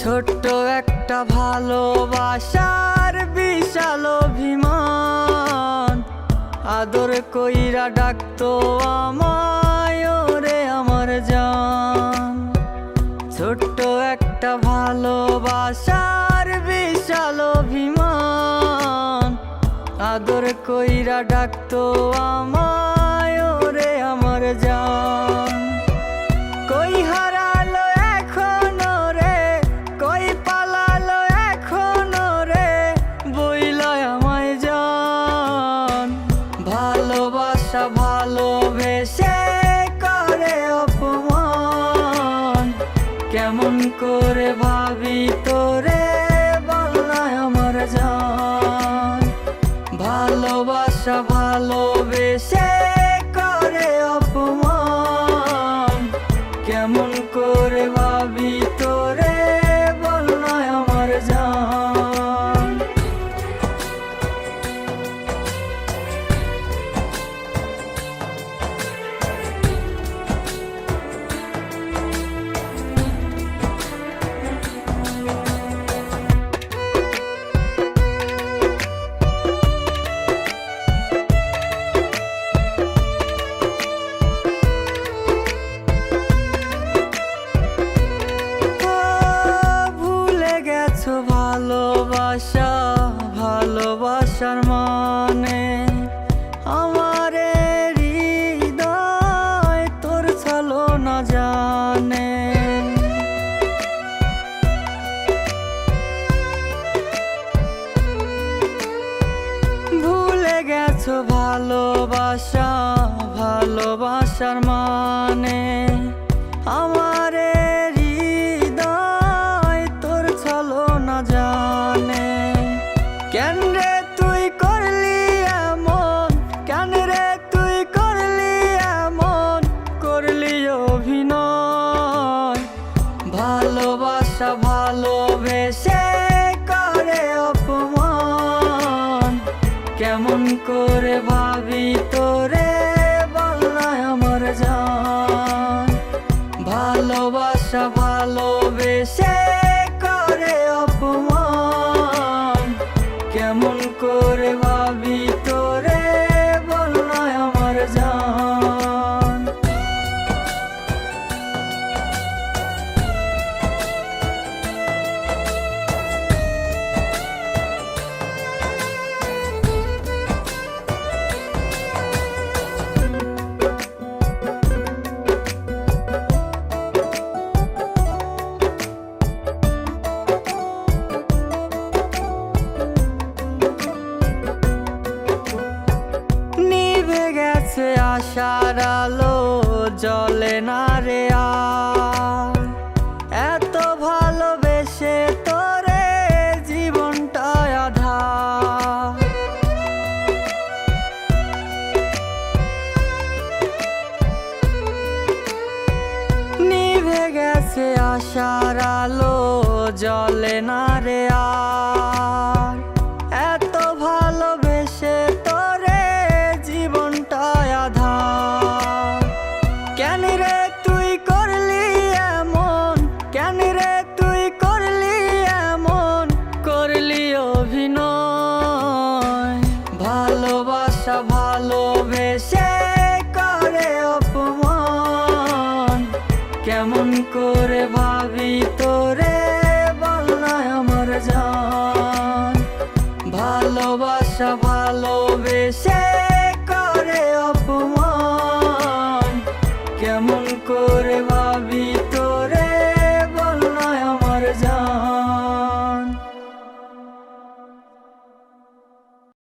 ছোট্ট একটা ভালোবাসার বিশাল অভিমান। আদর কইরা ডাকতো আমায় রে আমার জান। ছোট্ট একটা ভালোবাসার বিশাল অভিমান। আদর কইরা ডাকতো আমায় রে আমার জান। কই হারা করে ভাবি গেছো ভালোবাসা, ভালোবাসার মানে আমার হৃদয় তোর চলো না জানে। কেন রে তুই করলি এমন? কেন রে তুই করলি এমন? করলি অভিনয়। ভালোবাসা, ভালোবেসে করে আশার আলো জলে না রে এত ভালোবেসে তোরে জীবনটা আধার। নিভে গেছে আশার আলো জলে না রে আর। করে ভাবি তোরে?